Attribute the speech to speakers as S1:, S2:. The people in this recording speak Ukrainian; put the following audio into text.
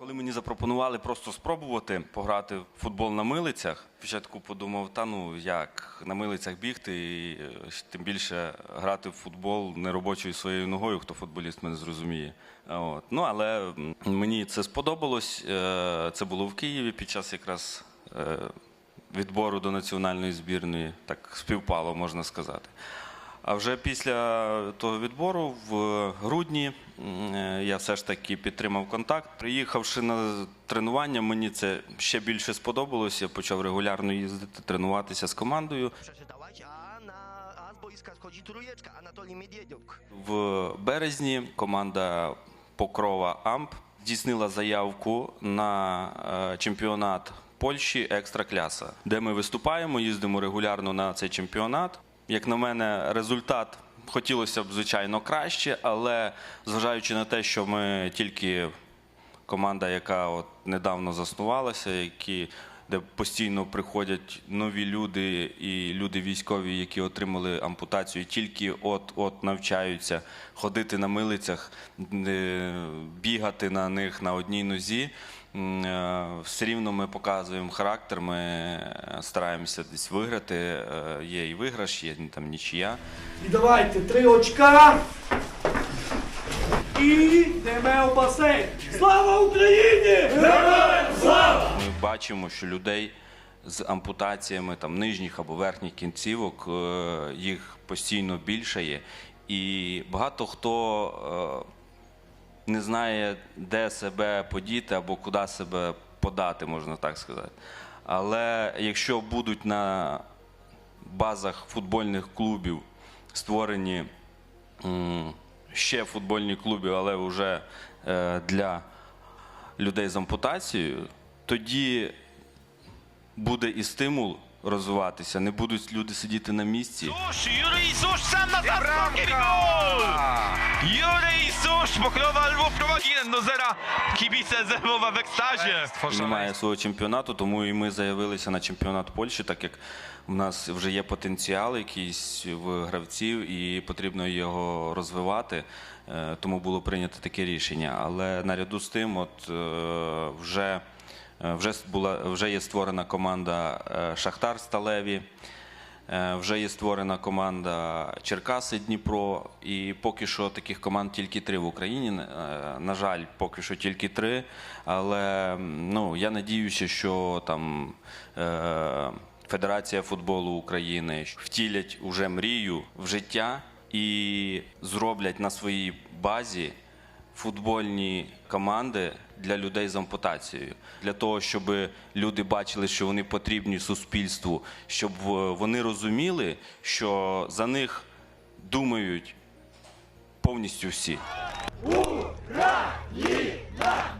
S1: Коли мені запропонували просто спробувати пограти в футбол на милицях, спочатку подумав, та ну як на милицях бігти, і е, тим більше грати в футбол не робочою своєю ногою, хто футболіст мене зрозуміє. От. Ну але мені це сподобалось. Е, Це було в Києві під час якраз е, відбору до національної збірної. Так співпало, можна сказати. А вже після того відбору в грудні е, я все ж таки підтримав контакт. Приїхавши на тренування, мені це ще більше сподобалось. Я почав регулярно їздити, тренуватися з командою. В березні команда Покрова Амп здійснила заявку на е, чемпіонат Польщі Екстра Кляса, де ми виступаємо, їздимо регулярно на цей чемпіонат. Як на мене, результат хотілося б, звичайно, краще, але зважаючи на те, що ми тільки команда, яка от недавно заснувалася, які де постійно приходять нові люди і люди військові, які отримали ампутацію, тільки от от навчаються ходити на милицях, е, бігати на них на одній нозі. Е, Все рівно ми показуємо характер, ми е, стараємося десь виграти. Є і виграш, є там нічия.
S2: І давайте три очка. І йдемо у басейн. Слава Україні! Героям слава!
S1: Бачимо, що людей з ампутаціями там нижніх або верхніх кінцівок е, їх постійно більшає, і багато хто е, не знає, де себе подіти або куди себе подати, можна так сказати. Але якщо будуть на базах футбольних клубів створені ще футбольні клуби, але вже е, для людей з ампутацією, тоді буде і стимул розвиватися, не будуть люди сидіти на місці.
S3: Jurij Susz sam na zasłonkę i gol! Jurij Susz, Pokrowa Lwów prowadzi 1 do 0. Kibice z Lwowa w ekstazie.
S1: Немає свого чемпіонату, тому і ми заявилися на чемпіонат Польщі, так як в нас вже є потенціал якийсь в гравців, і потрібно його розвивати. Е, Тому було прийнято таке рішення. Але наряду з тим, от е, вже, вже була вже є створена команда е, Шахтар Сталеві. Е, Вже є створена команда Черкаси Дніпро, і поки що таких команд тільки три в Україні. Е, На жаль, поки що тільки три. Але ну, я надіюся, що там е, Федерація футболу України втілять уже мрію в життя і зроблять на своїй базі футбольні команди для людей з ампутацією, для того, щоб люди бачили, що вони потрібні суспільству, щоб е, вони розуміли, що за них думають повністю всі.
S2: Україна!